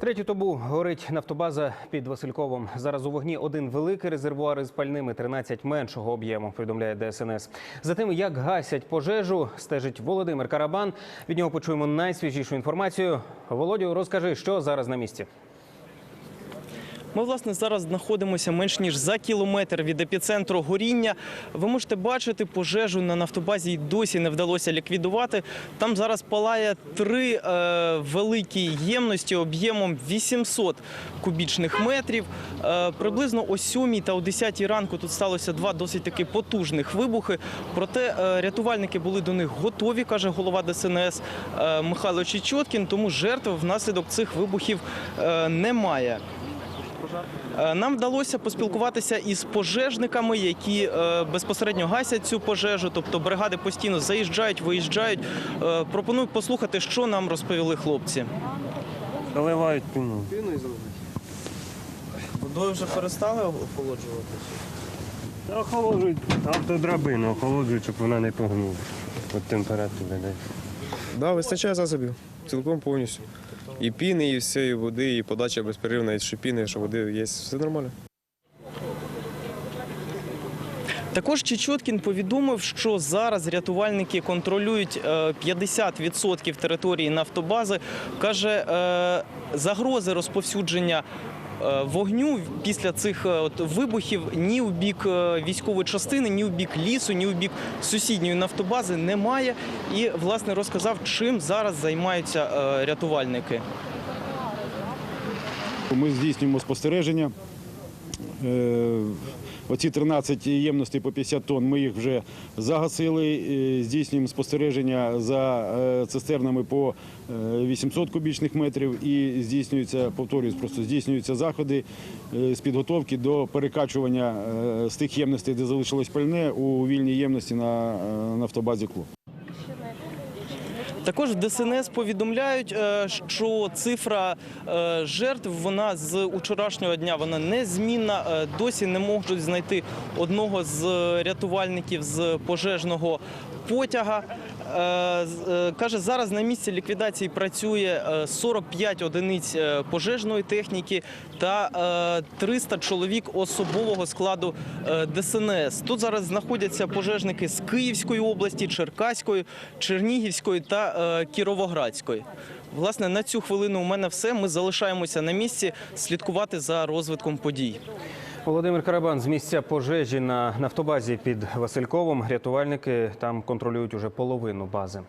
Третю тобу горить нафтобаза під Васильковом. Зараз у вогні один великий резервуар із пальними, 13 меншого об'єму, повідомляє ДСНС. За тим, як гасять пожежу, стежить Володимир Карабан. Від нього почуємо найсвіжішу інформацію. Володю, розкажи, що зараз на місці. Ми власне зараз знаходимося менш ніж за кілометр від епіцентру горіння. Ви можете бачити, пожежу на нафтобазі й досі не вдалося ліквідувати. Там зараз палає три е, великі ємності об'ємом 800 кубічних метрів. Е, приблизно о 7 та о 10 ранку тут сталося два досить таки потужних вибухи. Проте е, рятувальники були до них готові, каже голова ДСНС е, Михайло Чечоткін. Тому жертв внаслідок цих вибухів е, немає. Е, Нам вдалося поспілкуватися із пожежниками, які е, безпосередньо гасять цю пожежу. Тобто бригади постійно заїжджають, виїжджають. Е, Пропоную послухати, що нам розповіли хлопці. Заливають піну. Водою вже перестали охолоджуватися. Охолоджують автодрабину, охолоджують, щоб вона не погнула. От температури десь. Да, вистачає засобів. Цілком повністю. І піни, і все, і води, і подача безперервна, і що піни, що води є. Все нормально. Також Чечоткін повідомив, що зараз рятувальники контролюють е, 50% території нафтобази. Каже, е, загрози розповсюдження. Е, Вогню після цих е, от вибухів ні у бік е, військової частини, ні у бік лісу, ні у бік сусідньої нафтобази немає. І власне розказав, чим зараз займаються рятувальники. Ми здійснюємо спостереження. Е, Оці 13 ємностей по 50 тонн ми їх вже загасили. Е, Здійснюємо спостереження за е, цистернами по е, 800 кубічних метрів і здійснюються, повторюсь, просто здійснюються заходи е, з підготовки до перекачування е, з тих ємностей, де залишилось пальне, у вільній ємності на е, нафтобазі клуб. Також в ДСНС повідомляють, е, що цифра е, жертв вона з учорашнього дня вона незмінна. Е, Досі не можуть знайти одного з рятувальників з пожежного потяга. Е, е, Каже, зараз на місці ліквідації працює е, 45 одиниць е, пожежної техніки та е, 300 чоловік особового складу ДСНС. Тут зараз знаходяться пожежники з Київської області, Черкаської, Чернігівської та Кіровоградської. Власне, на цю хвилину у мене все. Ми залишаємося на місці слідкувати за розвитком подій. Володимир Карабан з місця пожежі на нафтобазі під Васильковом. Рятувальники там контролюють уже половину бази.